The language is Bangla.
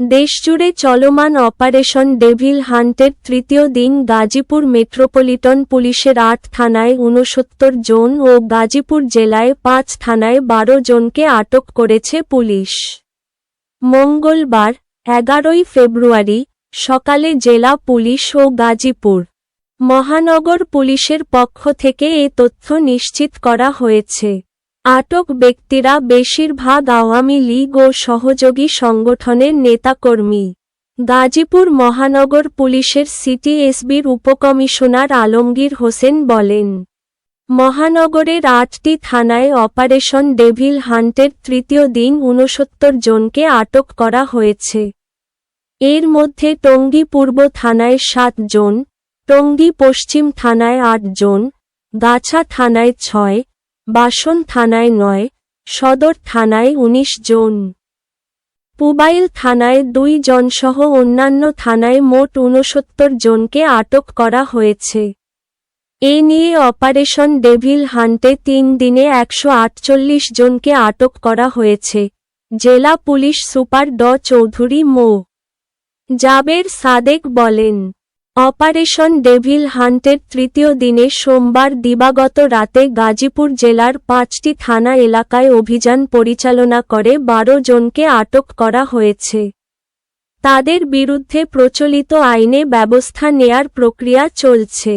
দেশজুড়ে চলমান অপারেশন ডেভিল হান্টের তৃতীয় দিন গাজীপুর মেট্রোপলিটন পুলিশের আট থানায় ঊনসত্তর জন ও গাজীপুর জেলায় পাঁচ থানায় বারো জনকে আটক করেছে পুলিশ। মঙ্গলবার, এগারোই ফেব্রুয়ারি, সকালে জেলা পুলিশ ও গাজীপুর মহানগর পুলিশের পক্ষ থেকে এ তথ্য নিশ্চিত করা হয়েছে। আটক ব্যক্তিরা বেশিরভাগ আওয়ামী লীগ ও সহযোগী সংগঠনের নেতাকর্মী। গাজীপুর মহানগর পুলিশের সিটি এসবির উপকমিশনার আলমগীর হোসেন বলেন, মহানগরের আটটি থানায় অপারেশন ডেভিল হান্টের তৃতীয় দিন ঊনসত্তর জনকে আটক করা হয়েছে। এর মধ্যে টঙ্গী পূর্ব থানায় সাত জন, টঙ্গী পশ্চিম থানায় আট জন, গাছা থানায় ছয় বাসন থানায় নয়, সদর থানায় ১৯ জন। পুবাইল থানায় দুই জনসহ অন্যান্য থানায় মোট ঊনসত্তর জনকে আটক করা হয়েছে। এ নিয়ে অপারেশন ডেভিল হান্টে তিন দিনে একশো আটচল্লিশ জনকে আটক করা হয়েছে। জেলা পুলিশ সুপার ড. চৌধুরী মো. জাবের সাদেক বলেন অপারেশন ডেভিল হান্টের তৃতীয় দিনে সোমবার দিবাগত রাতে গাজীপুর জেলার পাঁচটি থানা এলাকায় অভিযান পরিচালনা করে বারো জনকে আটক করা হয়েছে। তাদের বিরুদ্ধে প্রচলিত আইনে ব্যবস্থা নেয়ার প্রক্রিয়া চলছে।